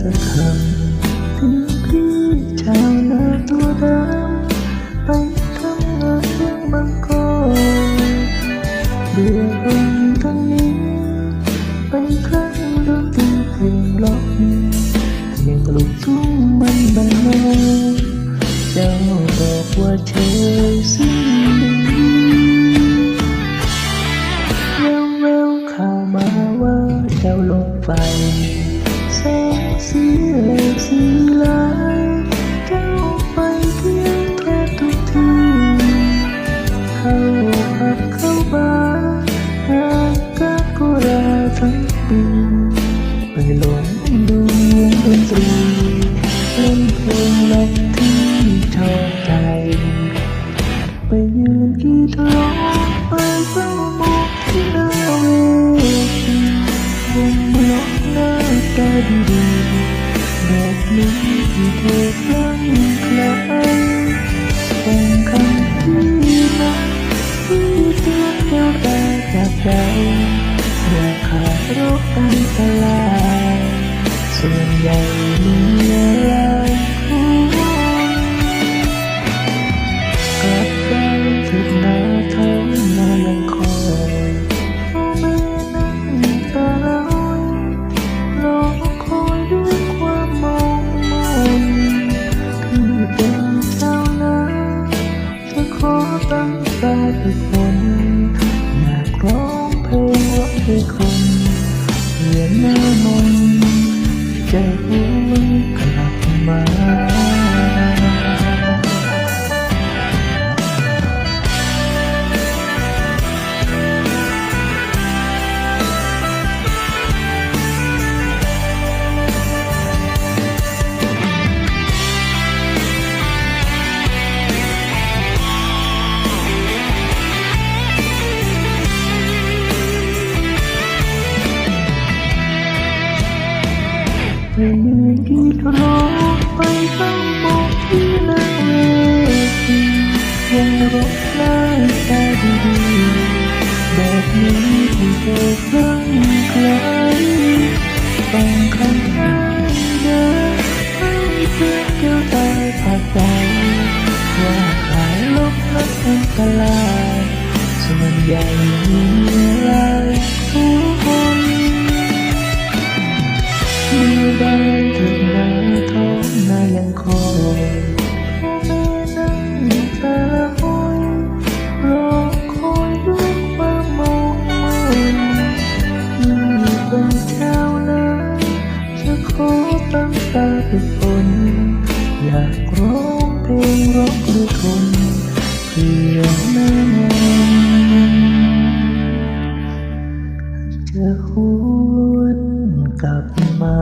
สักคำถึงพี่ชาวนาตัวดำไปทำงานเรื่องบางกอกเบื่อคนทั้งนี้ไปครั้งดนตรีเพลงล็อกเสียงลูกทุ่งมันบันเลงเจ้าบอกว่าเธอสิ้นดีแววแววข่าวมาว่าเจ้าลงไฟ แสงสี หน้าตาดีๆแบบนี้ที่เธอคลั่งไคล้คงคำที่รักที่เตือนแก้วตาจากใจอย่าขาดรักอันตรายส่วนใหญ่นี้ ให้คนเพื่อหน้ามนต์ใจหวนกลับมา ครั้งใครต้องคำอ้เดินให้เพื่อเกี่ยวตายผักใจว่าขายลบลักอันตรายส่วนใหญ่มีอะไรทุกคนเมื่อใด ตุผล อยากร้องเพลงรักด้วยคนเพื่อแม่มนจะหวนกลับมา